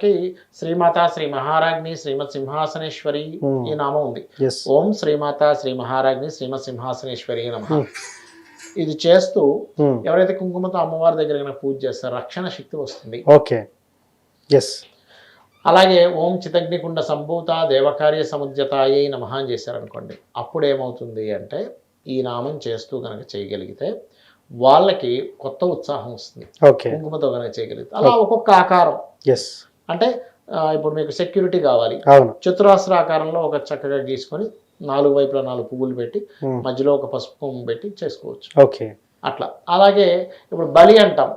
కి శ్రీమాత శ్రీ మహారాజ్ని శ్రీమత్ సింహాసనేశ్వరి Hmm. ఈ నామం ఉంది. ఓం శ్రీమాత శ్రీ మహారాజ్ని శ్రీమత్ సింహాసనేశ్వరి నమ. ఇది చేస్తూ ఎవరైతే కుంకుమతో అమ్మవారి దగ్గర పూజ చేస్తారో రక్షణ శక్తి వస్తుంది. ఓకే ఎస్ అలాగే ఓం చితగ్నికుండ సంభూత దేవకార్య సముద్యతాయై నమః అని చేశారనుకోండి. అప్పుడు ఏమవుతుంది అంటే ఈ నామం చేస్తూ కనుక చేయగలిగితే వాళ్ళకి కొత్త ఉత్సాహం వస్తుంది. కుంకుమతో కనుక చేయగలిగితే అలా ఒక్కొక్క ఆకారం. ఎస్ అంటే ఇప్పుడు మీకు సెక్యూరిటీ కావాలి. అవును. చతురాస్ర ఆకారంలో ఒక చక్కగా గీసుకొని నాలుగు వైపులా నాలుగు పువ్వులు పెట్టి. మధ్యలో ఒక పసుపు కొమ్ము పెట్టి చేసుకోవచ్చు. ఓకే. అట్లా. అలాగే ఇప్పుడు బలి అంటాం.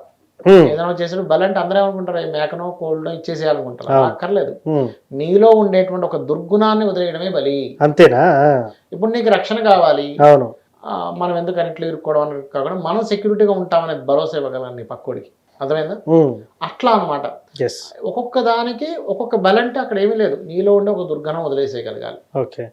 ఏదైనా చేసిన బలి అంటే అందరూ ఏమనుకుంటారు "ఈ మేకనో కోళ్ళనో ఇచ్చేసేయాలనుకుంటారు. అక్కర్లేదు. నీలో ఉండేటువంటి ఒక దుర్గుణాన్ని వదిలేయడమే బలి. అంతేనా? ఇప్పుడు నీకు రక్షణ కావాలి. అవును. మనం ఎందుకు అన్నిట్లు ఇరుక్కోవడం కాకుండా మనం సెక్యూరిటీగా ఉంటామనే భరోసా ఇవ్వగలం నీ పక్కోడికి. అర్థమైందా? అట్లా అన్నమాట. ఎస్ ఒక్కొక్క దానికి ఒక్కొక్క బలి అంటే అక్కడ ఏమీ లేదు. నీలో ఉండే ఒక దుర్గణం వదిలేసేయగలగాలి. ఓకే.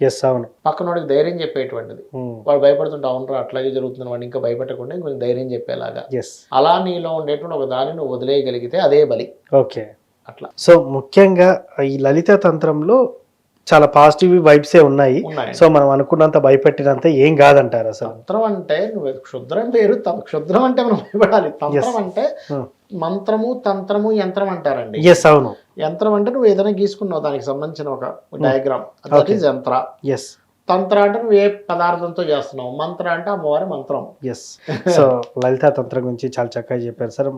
ఎస్ అవును. పక్కనోడికి ధైర్యం చెప్పేటువంటిది. వాడు భయపడుతుంటే అవునరా అట్లాగే జరుగుతుంది. వాడు ఇంకా భయపెట్టకుండా కొంచెం ధైర్యం చెప్పేలాగా. ఎస్ అలా నీలో ఉండేటువంటి ఒక దాన్ని నువ్వు వదిలేయగలిగితే అదే బలి. ఓకే అట్లా. సో ముఖ్యంగా ఈ లలిత తంత్రంలో చాలా పాజిటివ్ వైబ్సే ఉన్నాయి. ఉన్నాయి. సో మనం అనుకున్నంత భయపెట్టినంత ఏం కాదంటారు అసలు. తంత్రం అంటే నువ్వు క్షుద్రం వేరు తం- క్షుద్రం అంటే మనం భయపడాలి. తంత్రం అంటే Hmm. మంత్రము తంత్రము యంత్రం అంటారండి. ఎస్ అవును. యంత్రం అంటే నువ్వు ఏదైనా గీసుకున్నావు దానికి సంబంధించిన ఒక డయాగ్రామ్ దట్. ఈజ్ యంత్ర. ఎస్ తంత్ర అంటే నువ్వు ఏ పదార్థంతో చేస్తున్నావు? మంత్ర అంటే అమ్మవారి మంత్రం. ఎస్ సో లలిత తంత్రం గురించి చాలా చక్కగా చెప్పారు. సార్